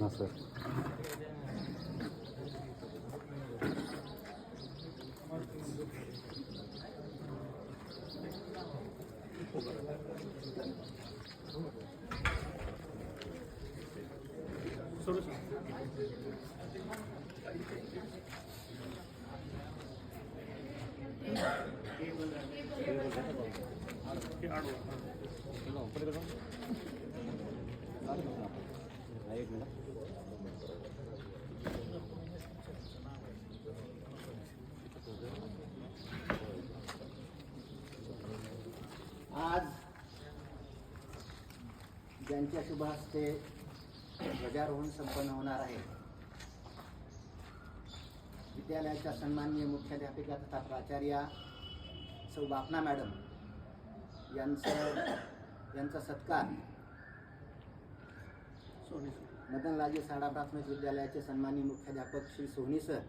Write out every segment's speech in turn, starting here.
Nasıl? आज ज्यांच्या शुभ हस्ते ध्वजारोहण संपन्न होणार आहे. विद्यालयाच्या सन्माननीय मुख्याध्यापिका तथा प्राचार्या सौ बापना मॅडम यांचं यांचा सत्कार मदनलाजे साडा प्राथमिक विद्यालयाचे सन्माननीय मुख्याध्यापक श्री सोहनी सर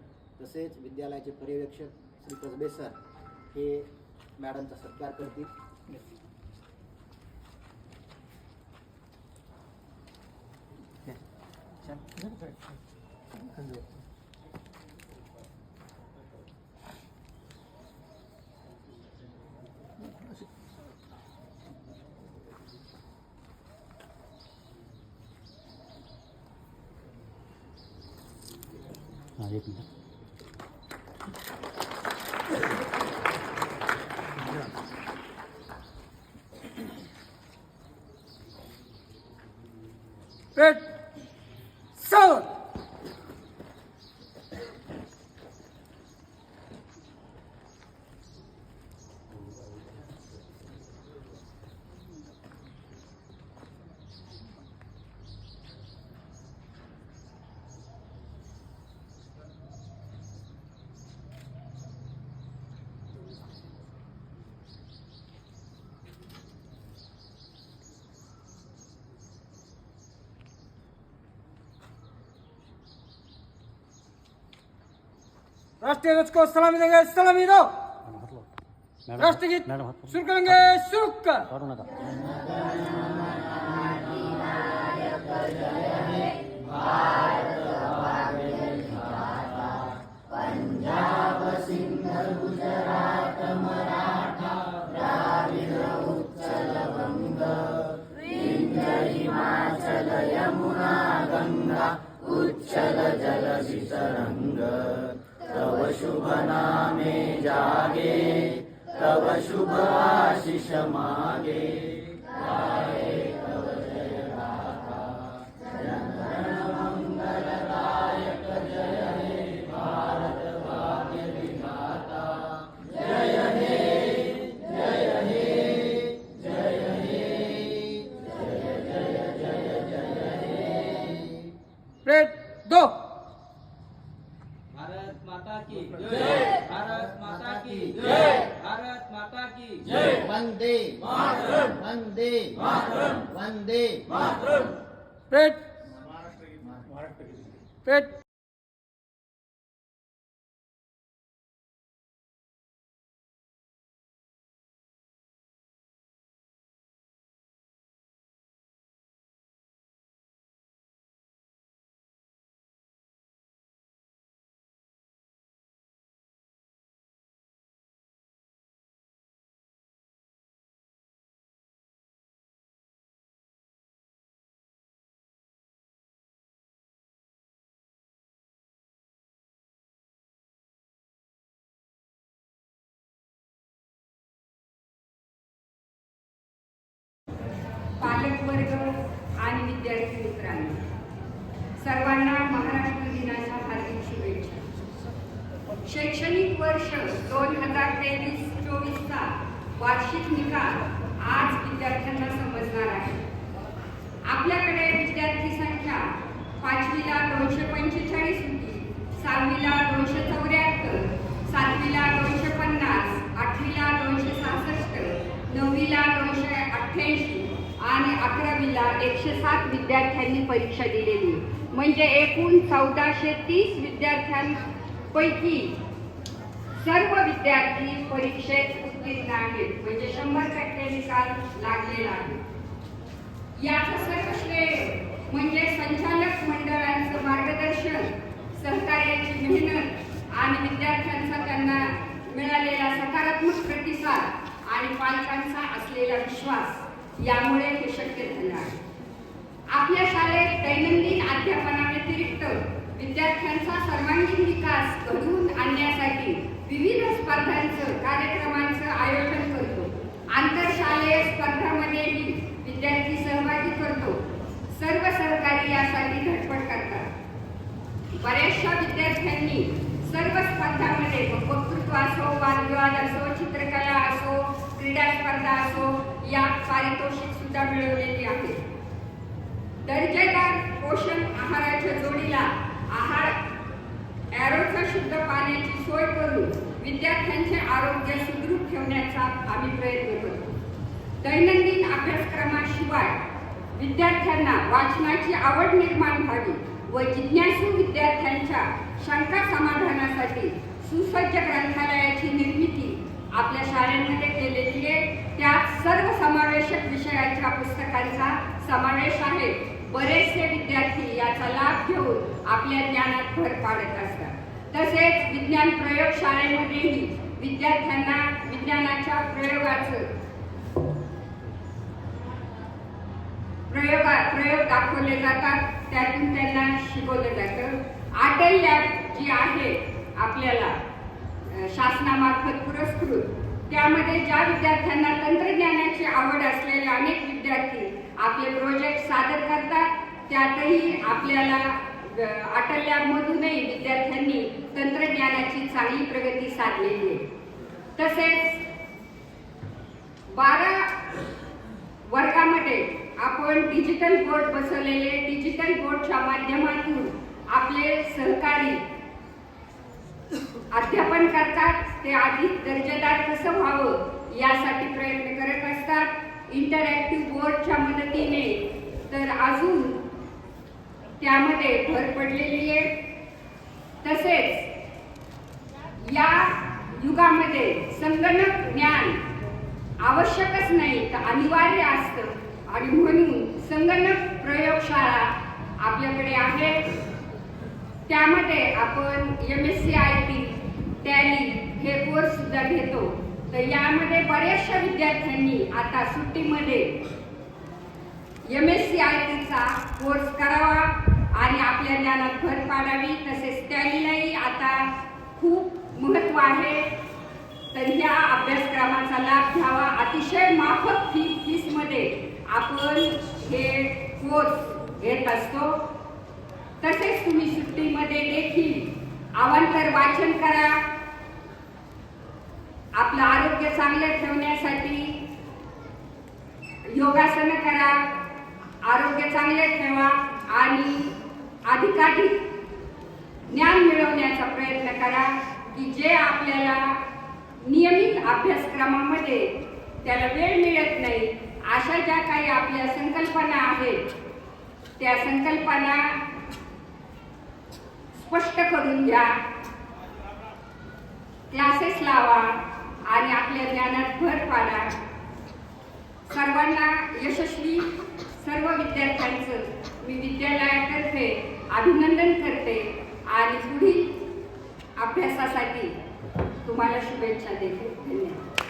तसेच विद्यालयाचे पर्यवेक्षक श्री कसबे सर हे मॅडमचा सत्कार करतील. हां एक मिनिट पेट सर राष्ट्रीय ध्वज को सलामी देंगे सलामी दो। राष्ट्रगीत शुरू करेंगे शुरू कर प्लेट दो। भारत माता की जय। भारत माता की जय। माता की। जय। वंदे। वंदे। वंदे। प्लेट प्लेट पालकवर्ग आणि विद्यार्थी मित्रांनो सर्वांना महाराष्ट्र दिनाच्या हार्दिक शुभेच्छा. शैक्षणिक वर्ष दोन हजार तेवीस चोवीसचा वार्षिक निकाल आज विद्यार्थ्यांना समजणार आहे. आपल्याकडे विद्यार्थी संख्या पाचवीला दोनशे पंचेचाळीस होती सहावीला दोनशे चौऱ्याहत्तर सातवीला दोनशे पन्नास आठवीला दोनशे सहासष्ट नववीला दोनशे अठ्ठ्याऐंशी आणि अकरावीला एकशे सात विद्यार्थ्यांनी परीक्षा दिलेली. म्हणजे एकूण चौदाशे तीस विद्यार्थ्यांपैकी सर्व विद्यार्थी परीक्षेत उत्तीर्ण आहेत. म्हणजे शंभर टक्के निकाल लागलेला आहे. याचं सर्व श्रेय म्हणजे संचालक मंडळांचं मार्गदर्शन सहकार्याची मेहनत आणि विद्यार्थ्यांचा त्यांना मिळालेला सकारात्मक प्रतिसाद आणि पालकांचा असलेला विश्वास यामुळे हे शक्य झालं आहे. आपल्या शाळेत दैनंदिन अध्यापनाव्यतिरिक्त विद्यार्थ्यांचा सर्वांगीण विकास घडवून आणण्यासाठी विविध स्पर्धांचं कार्यक्रमांचं आयोजन करतो. आंतरशालेय स्पर्धामध्येही विद्यार्थी सहभागी करतो. सर्व सहकारी यासाठी धडपड करतात. बऱ्याचशा विद्यार्थ्यांनी सर्व स्पर्धामध्ये वक्तृत्व असो वादविवाद असो चित्रकला असो क्रीडा स्पर्धा असो या पारितोषिक सुद्धा मिळवलेली आहे. दर्जेदार पोषण आहाराच्या जोडीला आहार ॲरोचा शुद्ध पाण्याची सोय करून विद्यार्थ्यांचे आरोग्य सुदृढ ठेवण्याचा आम्ही प्रयत्न करतो. दैनंदिन अभ्यासक्रमाशिवाय विद्यार्थ्यांना वाचनाची आवड निर्माण व्हावी व जिज्ञासू विद्यार्थ्यांच्या शंका समाधानासाठी सुसज्ज ग्रंथालयाची निर्मिती आपल्या शाळेमध्ये केलेली आहे. त्यात सर्व समावेशक विषयाच्या पुस्तकांचा समावेश आहे. बरेचसे विद्यार्थी याचा लाभ घेऊन आपल्या ज्ञानात भर पाडत असतात. तसेच विज्ञान प्रयोगशाळेमध्येही विद्यार्थ्यांना विज्ञानाच्या प्रयोगाचं प्रयोग प्रयोग दाखवले जातात. त्यातून त्यांना शिकवलं जातं. आटल लॅब जी आहे आपल्याला शासनामार्फत पुरस्कृत. त्यामध्ये ज्या विद्यार्थ्यांना तंत्रज्ञानाची आवड असलेले अनेक विद्यार्थी आपले प्रोजेक्ट सादर करतात त्यातही आपल्याला अ, अटल लॅबमधूनही विद्यार्थ्यांनी तंत्रज्ञानाची चांगली प्रगती साधलेली आहे. तसेच बारा वर्गामध्ये आपण डिजिटल बोर्ड बसवलेले डिजिटल बोर्डच्या माध्यमातून आपले सहकारी अध्यापन करतात ते अधिक दर्जेदार कसं व्हावं यासाठी प्रयत्न करत असतात. इंटरॅक्टिव्ह बोर्डच्या मदतीने. तर अजून त्यामध्ये भर पडलेली आहे. तसेच या युगामध्ये संगणक ज्ञान आवश्यकच नाही तर अनिवार्य असतं. आणि म्हणून संगणक प्रयोगशाळा आपल्याकडे आहेत. त्यामध्ये आपण M S C I T Tally हे कोर्स सुद्धा घेतो. तर यामध्ये बऱ्याचशा विद्यार्थ्यांनी आता सुट्टीमध्ये एम एस सी आय टीचा कोर्स करावा आणि आपल्या ज्ञानात भर पाडावी. तसेच टॅलीलाही आता खूप महत्त्व आहे. तर ह्या अभ्यासक्रमाचा लाभ घ्यावा. अतिशय माफक फी फीसमध्ये आपण हे कोर्स घेत असतो. तसेच तुम्ही सुट्टीमध्ये देखील अवांतर वाचन करा. आपलं आरोग्य चांगलं ठेवण्यासाठी योगासनं करा. आरोग्य चांगले ठेवा आणि अधिकाधिक ज्ञान मिळवण्याचा प्रयत्न करा की जे आपल्याला नियमित अभ्यासक्रमामध्ये त्याला वेळ मिळत नाही अशा ज्या काही आपल्या संकल्पना आहेत त्या संकल्पना स्पष्ट करून घ्या. क्लासेस लावा आणि आपल्या ज्ञानात भर पाडा. सर्वांना यशस्वी सर्व विद्यार्थ्यांचं मी विद्यालयातर्फे अभिनंदन करते आणि पुढील अभ्यासासाठी तुम्हाला शुभेच्छा देते. धन्यवाद.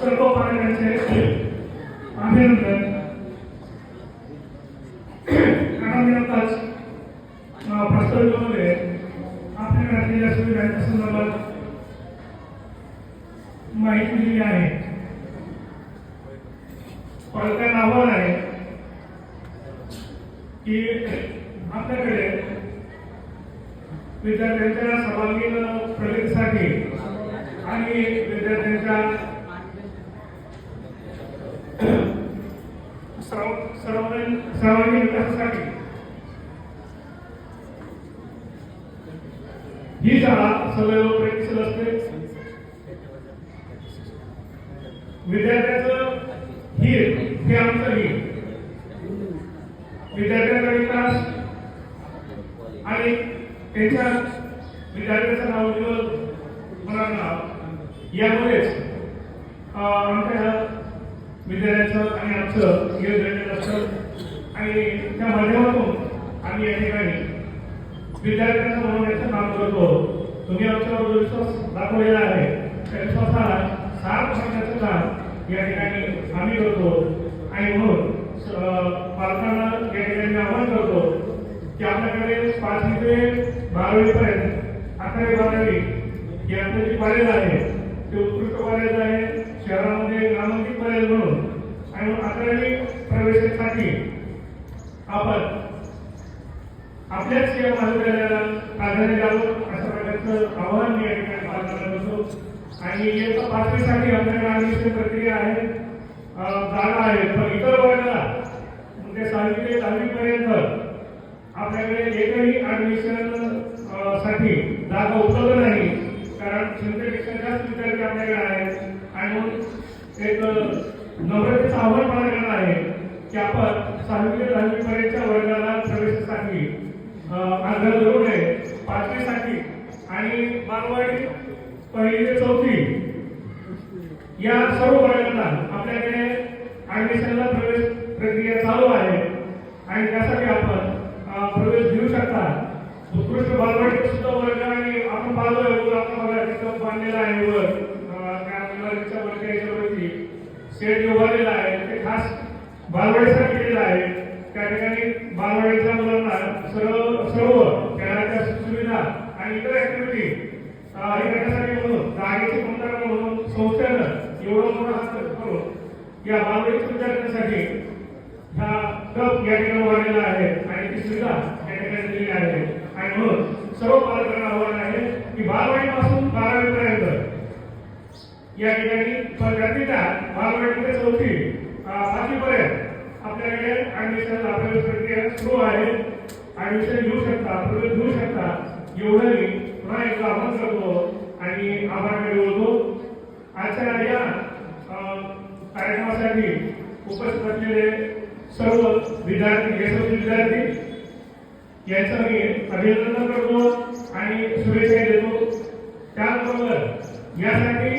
सर्व पालकांचे अभिनंदन मी आताच प्रस्ताविकामध्ये आपल्या घातलेल्या सुविधांच्या संदर्भात माहिती दिली आहे पालकांना आव्हान आहे की आपल्याकडे विद्यार्थ्यांच्या सर्वांगीण प्रगतीसाठी आणि विद्यार्थ्यांच्या सर्व- सर्वांगीण विकासासाठी ही शाळा सदैव प्रयत्नशील असते. विद्यार्थ्याचं हित हे आमचं हित विद्यार्थ्यांचा विकास आणि त्यांच्या विद्यार्थ्यांचं नाव उज्ज्वल होणार यामुळेच अं, आमच्या ह्या विद्यार्थ्यांचं आणि आमचं योग्य असतं. आणि त्या माध्यमातून आम्ही या ठिकाणी विद्यार्थ्यांना बनवण्याचं काम करतो तुम्ही आमच्यावर जो विश्वास दाखवलेला आहे त्या विश्वासाला सात वर्षाचं काम या ठिकाणी आम्ही करतो आणि म्हणून पालकांना या ठिकाणी आवाहन करतो की आपल्याकडे पाचवी ते बारावी पर्यंत अकरावी बारावी हे आपलं जे कॉलेज आहे ते उत्कृष्ट कॉलेज आहे शहरामध्ये नामांकित कॉलेज म्हणून. आणि अकरावी प्रवेशासाठी आपण आपल्याच या महाविद्यालयाला प्राधान्य द्यावं अशा प्रकारचं आव्हान मी या ठिकाणी पार करत असतो आणि इयत्ता पाचवीसाठी आपल्याकडे ऍडमिशन प्रक्रिया आहे. जागा आहे. पण इतर वर्गाला म्हणजे सहावी ते दहावीपर्यंत आपल्याकडे एकही ॲडमिशनसाठी जागा उपलब्ध नाही. कारण शंभरपेक्षा जास्त विद्यार्थी आपल्याकडे आहेत. आणि म्हणून एक नम्रतेचं आव्हान पालकांना आहे की आपण सहावी ते दहावी पर्यंतच्या वर्गाला प्रवेशासाठी आग्रह करू आहे. पाचवीसाठी आणि बालवाडी पहिली ते चौथी. या सर्व वर्गांना आपल्याकडे ऍडमिशनला प्रवेश प्रक्रिया चालू आहे. आणि त्यासाठी आपण प्रवेश घेऊ शकता. उत्कृष्ट बालवाडी सुद्धा वर्ग आणि आपण पाहतोय वर आपण बघा तिथं बांधलेला आहे वर. त्या मुलांच्या वरच्या याच्यावरती शेड उभारलेला आहे. बालवाडीचा केलेला आहे. त्या ठिकाणी बालवाडीच्या मुलांना सर्व सर्व खेळाच्या सुविधा आणि इतर ऍक्टिव्हिटी हे करण्यासाठी म्हणून जागेची कमतरता म्हणून संस्थेनं एवढं मोठा हात करून या बालवाडीच्या विद्यार्थ्यांसाठी ह्या कप या ठिकाणी उभारलेला आहे आणि ती सुविधा या ठिकाणी दिलेली आहे. आणि म्हणून सर्व पालकांना आव्हान आहे की बालवाडीपासून बारावीपर्यंत या ठिकाणी पण बालवाडी ते चौथी सातवीपर्यंत? आपल्याकडे ऍडमिशन प्रवेश प्रक्रिया सुरू आहे. ऍडमिशन घेऊ शकता प्रवेश घेऊ शकता. एवढं मी पुन्हा एकदा आवाहन करतो आणि आभार बोलतो आजच्या या कार्यक्रमासाठी उपस्थित असलेले सर्व विद्यार्थी यशस्वी विद्यार्थी यांचं मी अभिनंदन करतो आणि शुभेच्छा देतो. त्याचबरोबर यासाठी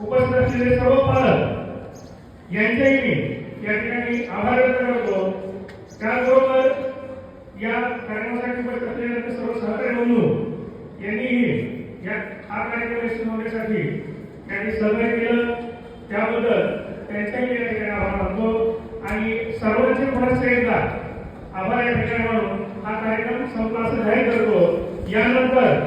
उपस्थित असलेले सर्व पालक यांचेही मी या ठिकाणी आभार व्यक्त करतो. त्याचबरोबर या कार्यक्रमासाठी उपस्थित असलेल्या सर्व सहकारी बंधू यांनीही या हा कार्यक्रम यशस्वी होण्यासाठी त्यांनी सहकार्य केलं. त्याबद्दल त्यांच्याही या ठिकाणी आभार मानतो. आणि सर्वांचे पुन्हा एकदा आभार या ठिकाणी म्हणून हा कार्यक्रम संपला असं जाहीर करतो. यानंतर